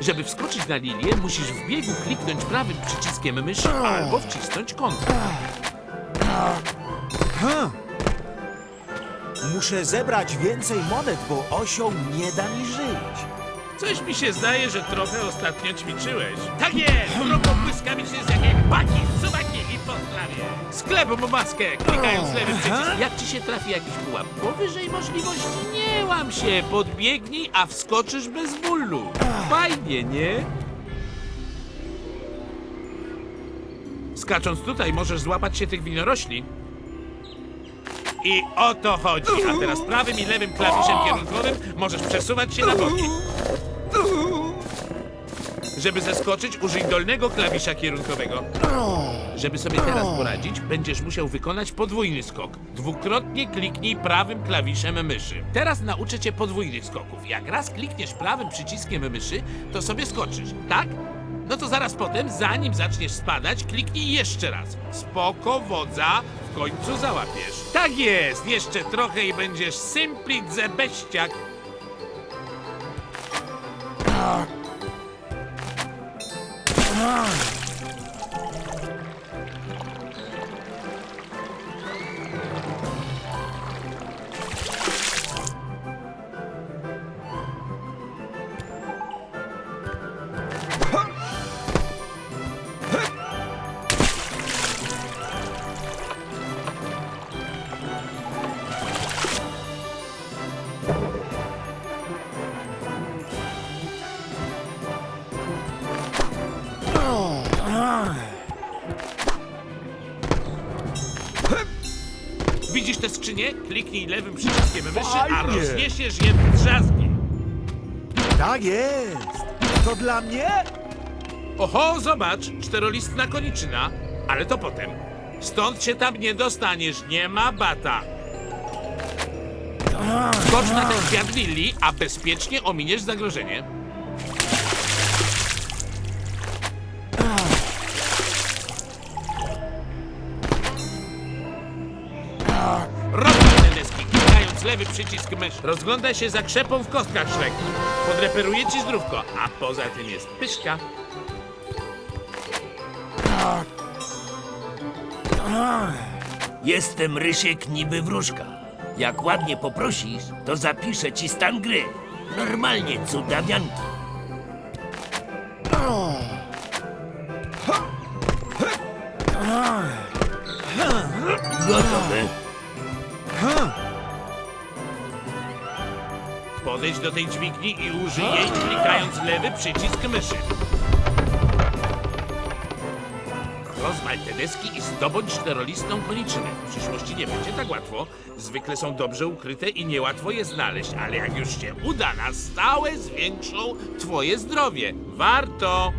Żeby wskoczyć na lilię, musisz w biegu kliknąć prawym przyciskiem myszy albo wcisnąć kąt. Muszę zebrać więcej monet, bo osioł nie da mi żyć. Coś mi się zdaje, że trochę ostatnio ćwiczyłeś. Tak jest! Drogą błyskawicznie z jak trawie. Sklep mu maskę, klikając lewy przycisk. Jak ci się trafi jakiś pułap powyżej możliwości, nie łam się, podbiegnij, a wskoczysz bez bólu. Fajnie, nie? Skacząc tutaj, możesz złapać się tych winorośli. I o to chodzi. A teraz prawym i lewym klawiszem kierunkowym możesz przesuwać się na boki. Żeby zeskoczyć, użyj dolnego klawisza kierunkowego. Żeby sobie teraz poradzić, będziesz musiał wykonać podwójny skok. Dwukrotnie kliknij prawym klawiszem myszy. Teraz nauczę cię podwójnych skoków. Jak raz klikniesz prawym przyciskiem myszy, to sobie skoczysz, tak? No to zaraz potem, zanim zaczniesz spadać, kliknij jeszcze raz. Spoko, wodza, w końcu załapiesz. Tak jest, jeszcze trochę i będziesz symplit zebeściak. on. Widzisz tę skrzynię? Kliknij lewym przyciskiem myszy, a Fajnie. rozniesiesz je w drzazgi. Tak jest. To dla mnie? Oho, zobacz, czterolistna koniczyna, ale to potem. Stąd się tam nie dostaniesz, nie ma bata. Skocz na ten kwiat a bezpiecznie ominiesz zagrożenie. Lewy przycisk myszy. Rozglądaj się za krzepą w kostkach, Szrek. Podreperuje ci zdrówko, a poza tym jest pyszka. Jestem Rysiek niby wróżka. Jak ładnie poprosisz, to zapiszę ci stan gry. Normalnie, cudawianki. Do tej dźwigni i użyj jej klikając lewy przycisk myszy. Rozwal te deski i zdobądź czterolistną koniczynę. W przyszłości nie będzie tak łatwo. Zwykle są dobrze ukryte i niełatwo je znaleźć, ale jak już się uda, na stałe zwiększą twoje zdrowie. Warto!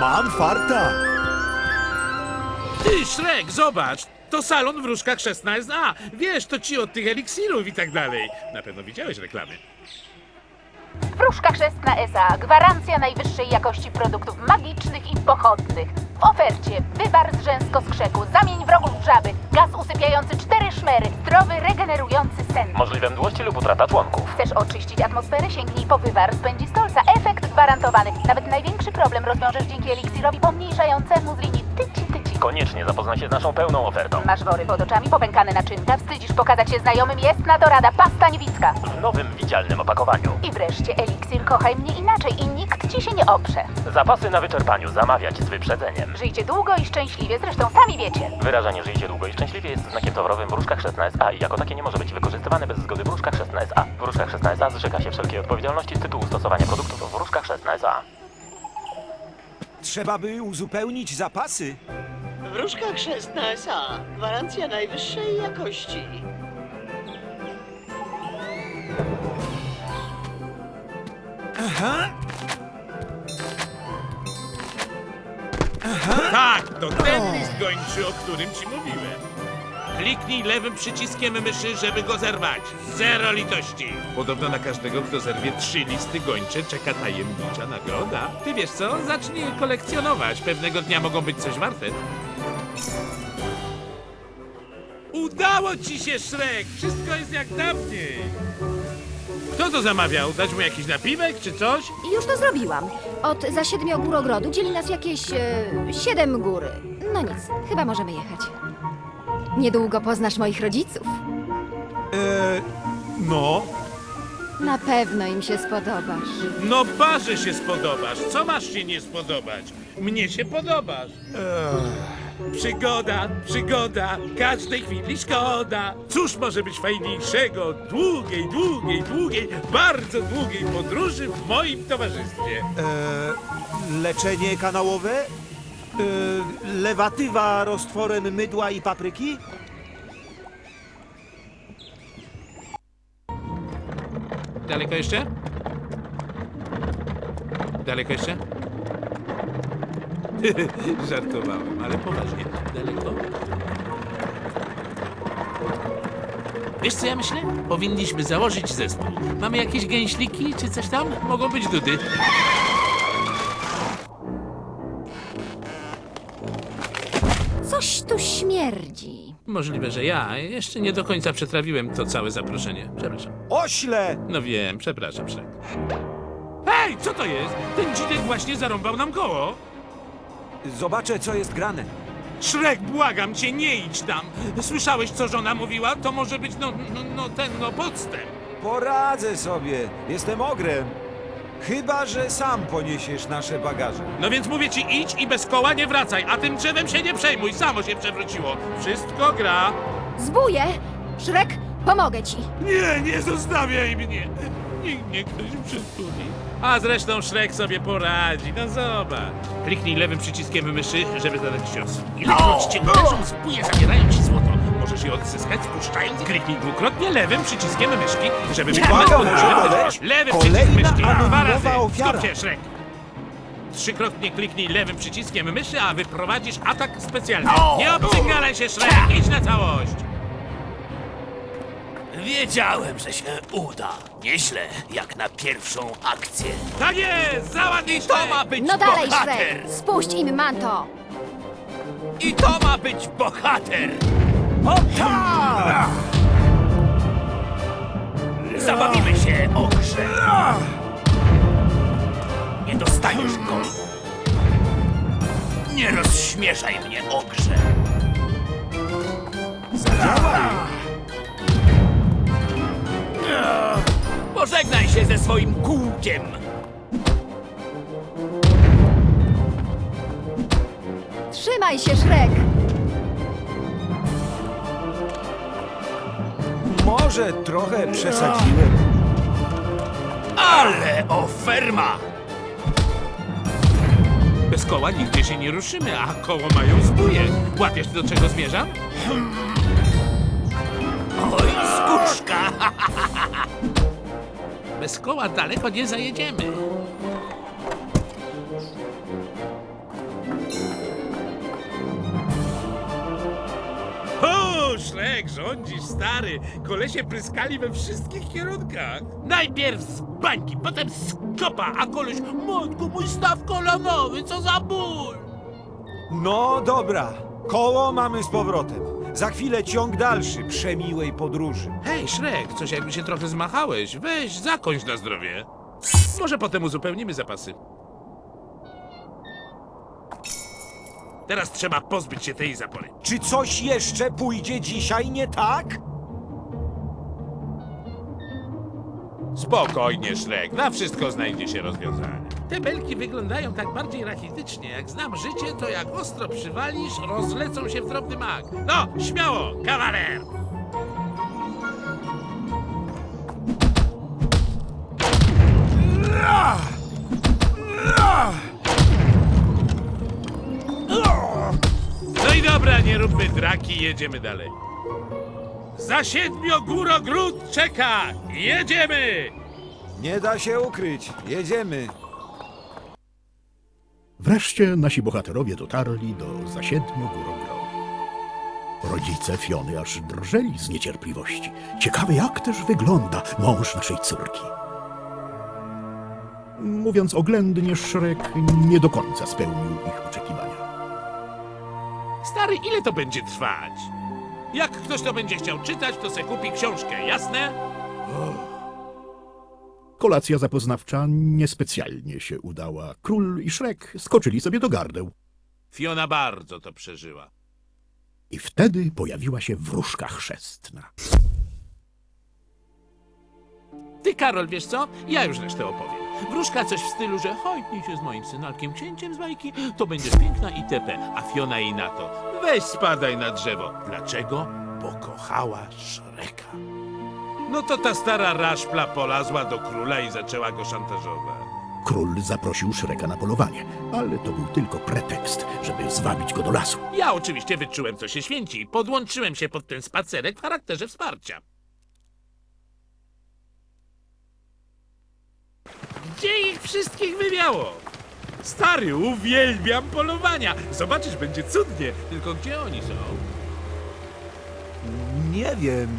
Mam farta. Ty, Szrek, zobacz! To salon w Różkach 16A. Wiesz, to ci od tych eliksirów i tak dalej. Na pewno widziałeś reklamy. Wróżka chrzestna S.A. Gwarancja najwyższej jakości produktów magicznych i pochodnych. W ofercie wywar z rzęsko z krzeku, zamień wrogów w żaby, gaz usypiający cztery szmery, zdrowy, regenerujący sen. Możliwe mdłości lub utrata członków. Chcesz oczyścić atmosferę? Sięgnij po wywar z pędzi stolca. Efekt gwarantowany. Nawet największy problem rozwiążesz dzięki eliksirowi pomniejszającemu z linii tyci. Koniecznie zapoznaj się z naszą pełną ofertą. Masz wory pod oczami, popękane naczynka, wstydzisz pokazać się znajomym, jest na to rada, pasta niewicka. W nowym, widzialnym opakowaniu. I wreszcie eliksir kochaj mnie inaczej i nikt ci się nie oprze. Zapasy na wyczerpaniu zamawiać z wyprzedzeniem. Żyjcie długo i szczęśliwie, zresztą sami wiecie. Wyrażenie żyjcie długo i szczęśliwie jest znakiem towarowym w Wróżkach 16A i jako takie nie może być wykorzystywane bez zgody w Wróżkach 16A. W Wróżkach 16A zrzeka się wszelkiej odpowiedzialności z tytułu stosowania produktów w Wróżkach 16A. Trzeba by uzupełnić zapasy. Wróżka chrzestna S.A. Gwarancja najwyższej jakości. Tak, to ten list gończy, o którym ci mówiłem. Kliknij lewym przyciskiem myszy, żeby go zerwać. Zero litości. Podobno na każdego, kto zerwie trzy listy gończe, czeka tajemnicza nagroda. Ty wiesz co? Zacznij je kolekcjonować. Pewnego dnia mogą być coś warte. Udało ci się, Szrek! Wszystko jest jak dawniej. Kto to zamawiał? Dać mu jakiś napiwek czy coś? Już to zrobiłam. Od za siedmiogórogrodu dzieli nas jakieś e, siedem góry. No nic, chyba możemy jechać. Niedługo poznasz moich rodziców. E, no, Na pewno im się spodobasz. No parze się spodobasz. Co masz się nie spodobać? Mnie się podobasz. Przygoda, przygoda, każdej chwili szkoda. Cóż może być fajniejszego? Długiej, długiej, długiej, bardzo długiej podróży w moim towarzystwie. e, leczenie kanałowe? E, lewatywa roztworem mydła i papryki? Daleko jeszcze? Daleko jeszcze? Żartowałem, ale poważnie. Daleko? Wiesz co ja myślę? Powinniśmy założyć zespół. Mamy jakieś gęśliki czy coś tam? Mogą być dudy. Coś tu śmierdzi. Możliwe, że ja jeszcze nie do końca przetrawiłem to całe zaproszenie. Przepraszam. Ośle! No wiem, przepraszam, Szrek. Hej, co to jest? Ten dzidek właśnie zarąbał nam koło. Zobaczę, co jest grane. Szrek, błagam cię, nie idź tam. Słyszałeś, co żona mówiła? To może być, no, no, no ten, no, podstęp. Poradzę sobie. Jestem ogrem. Chyba, że sam poniesiesz nasze bagaże. No więc mówię ci, idź i bez koła nie wracaj, a tym drzewem się nie przejmuj, samo się przewróciło. Wszystko gra. Zbuję! Szrek, pomogę ci. Nie, nie zostawiaj mnie. Niech mnie ktoś przytuli. A zresztą Szrek sobie poradzi, no zobacz. Kliknij lewym przyciskiem myszy, żeby zadać cios. Ilekroć cię uderzą, zbóje zabierają ci złoto. Możesz je odzyskać spuszczając. Kliknij dwukrotnie lewym przyciskiem myszki, żeby podróży. uwaga, Lewy kolejna przycisk myszki. Dwa anonimowa razy. ofiara. Skup się, Szrek. Trzykrotnie kliknij lewym przyciskiem myszy, a wyprowadzisz atak specjalny. Nie obcygalaj się, Szrek, idź na całość. Wiedziałem, że się uda. Nieźle, jak na pierwszą akcję. Tak jest, załatwisz To ma być No dalej, bohater! Spuść im manto! I to ma być bohater! Zabawimy się, ogrze! Nie dostaniesz go! Nie rozśmieszaj mnie, ogrze! Pożegnaj się ze swoim kółkiem! Trzymaj się, Szrek! Może trochę przesadziłem. Ale oferma! Bez koła nigdzie się nie ruszymy, a koło mają zbóje. Łapiesz do czego zmierzam? Oj, skuczka! Bez koła daleko nie zajedziemy. O, Szrek, rządzisz, stary. Kolesie pryskali we wszystkich kierunkach. Najpierw z bańki, potem z kopa, a koleś, matko, mój staw kolanowy, co za ból. No dobra, koło mamy z powrotem. Za chwilę ciąg dalszy przemiłej podróży. Hej, Szrek, coś jakby się trochę zmachałeś. Weź, zakończ na zdrowie. Może potem uzupełnimy zapasy. Teraz trzeba pozbyć się tej zapory. Czy coś jeszcze pójdzie dzisiaj nie tak? Spokojnie, Szrek, na wszystko znajdzie się rozwiązanie. Te belki wyglądają tak bardziej rachitycznie. Jak znam życie, to jak ostro przywalisz, rozlecą się w drobny mak. No, śmiało, kawaler! No i dobra, nie róbmy draki, jedziemy dalej. Za siedmiogórogród czeka! Jedziemy! Nie da się ukryć. Jedziemy. Wreszcie nasi bohaterowie dotarli do zasiedmiu górogrodu. Rodzice Fiony aż drżeli z niecierpliwości. Ciekawe, jak też wygląda mąż naszej córki. Mówiąc oględnie, Szrek nie do końca spełnił ich oczekiwania. Stary, ile to będzie trwać? Jak ktoś to będzie chciał czytać, to se kupi książkę, jasne? Kolacja zapoznawcza niespecjalnie się udała. Król i Szrek skoczyli sobie do gardeł. Fiona bardzo to przeżyła. I wtedy pojawiła się wróżka chrzestna. Ty, Karol, wiesz co? Ja już resztę opowiem. Wróżka coś w stylu, że chodźnij się z moim synalkiem księciem z bajki, to będziesz piękna itp. A Fiona jej na to, weź spadaj na drzewo. Dlaczego? Bo kochała Szreka. No to ta stara raszpla polazła do króla i zaczęła go szantażować. Król zaprosił Szreka na polowanie, ale to był tylko pretekst, żeby zwabić go do lasu. Ja oczywiście wyczułem, co się święci i podłączyłem się pod ten spacerek w charakterze wsparcia. Gdzie ich wszystkich wywiało? Stary, uwielbiam polowania. Zobaczysz, będzie cudnie. Tylko gdzie oni są? Nie wiem.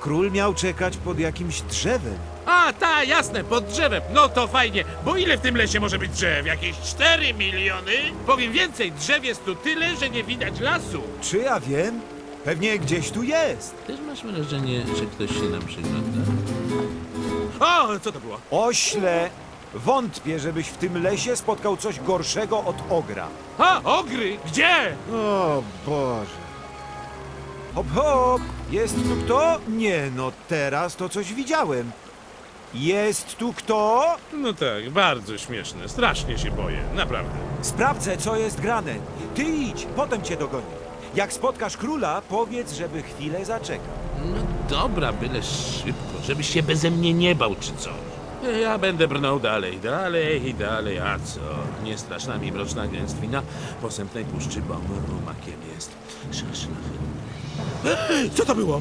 Król miał czekać pod jakimś drzewem. A, ta, jasne, pod drzewem. No to fajnie, bo ile w tym lesie może być drzew? Jakieś 4 miliony? Powiem więcej, drzew jest tu tyle, że nie widać lasu. Czy ja wiem? Pewnie gdzieś tu jest. Też masz wrażenie, że ktoś się nam przygląda? O, co to było? Ośle! Wątpię, żebyś w tym lesie spotkał coś gorszego od ogra. A, ogry! Gdzie? O Boże. Hop, hop! Jest tu kto? Nie, no teraz to coś widziałem. Jest tu kto? No tak, bardzo śmieszne. Strasznie się boję, naprawdę. Sprawdzę, co jest grane. Ty idź, potem cię dogonię. Jak spotkasz króla, powiedz, żeby chwilę zaczekał. No dobra, byle szybko, żebyś się beze mnie nie bał czy coś. Ja będę brnął dalej, dalej i dalej, a co? Niestraszna mi mroczna gęstwina posępnej puszczy, bo makiem jest szlachetny. Co to było?